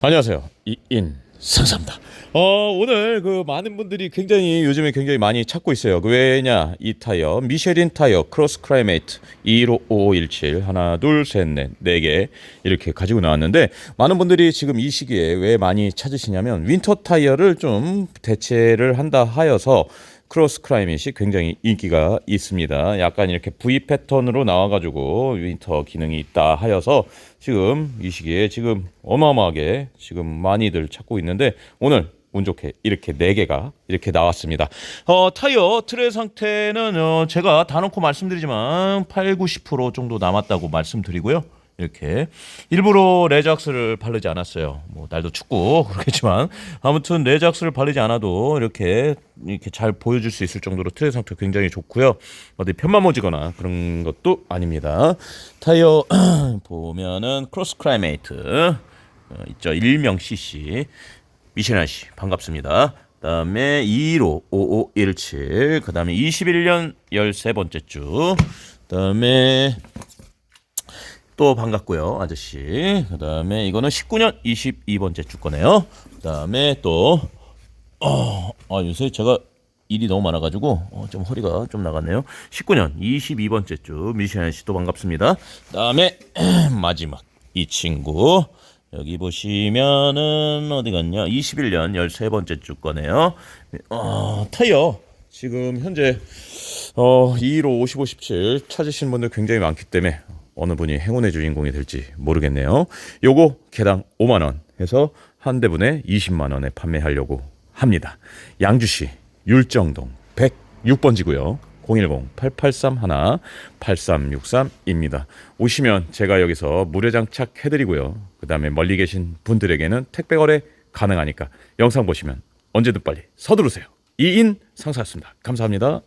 안녕하세요. 이인 상사입니다. 어, 오늘 그 많은 분들이 굉장히 요즘에 굉장히 많이 찾고 있어요. 그 왜냐? 이 타이어 미쉐린 타이어 크로스 크라이메이트 21517 하나 둘 셋 넷 네 개 이렇게 가지고 나왔는데 많은 분들이 지금 이 시기에 왜 많이 찾으시냐면 윈터 타이어를 좀 대체를 한다 하여서 크로스 크라이밋이 굉장히 인기가 있습니다. 약간 이렇게 V 패턴으로 나와가지고 윈터 기능이 있다 하여서 지금 이 시기에 지금 어마어마하게 지금 많이들 찾고 있는데 오늘 운 좋게 이렇게 네 개가 이렇게 나왔습니다. 어, 타이어 트레 상태는 어, 제가 다 놓고 말씀드리지만 8, 90% 정도 남았다고 말씀드리고요. 이렇게 일부러 레작스를 바르지 않았어요. 뭐 날도 춥고 그렇겠지만 아무튼 레작스를 바르지 않아도 이렇게 이렇게 잘 보여줄 수 있을 정도로 트레 상태 굉장히 좋고요. 어디 편마모지거나 그런 것도 아닙니다. 타이어 보면은 크로스 크라이메이트 어, 있죠. 일명 CC 미시나 씨 반갑습니다. 그다음에 2로 5517 그다음에 21년 13번째 주 그다음에 또 반갑고요, 아저씨. 그 다음에 이거는 19년 22번째 주 거네요. 그 다음에 또 어, 아, 요새 제가 일이 너무 많아가지고 어, 좀 허리가 좀 나갔네요. 19년 22번째 주 미시안 씨도 반갑습니다. 그 다음에 마지막 이 친구 여기 보시면은 어디 갔냐? 21년 13번째 주 거네요. 어, 타이어 지금 현재 어, 2로 55, 17 찾으신 분들 굉장히 많기 때문에 어느 분이 행운의 주인공이 될지 모르겠네요. 요거 개당 5만 원 해서 한 대분에 20만 원에 판매하려고 합니다. 양주시 율정동 106번지고요. 010-8831-8363입니다. 오시면 제가 여기서 무료 장착 해드리고요. 그 다음에 멀리 계신 분들에게는 택배 거래 가능하니까 영상 보시면 언제든 빨리 서두르세요. 이인 상사였습니다. 감사합니다.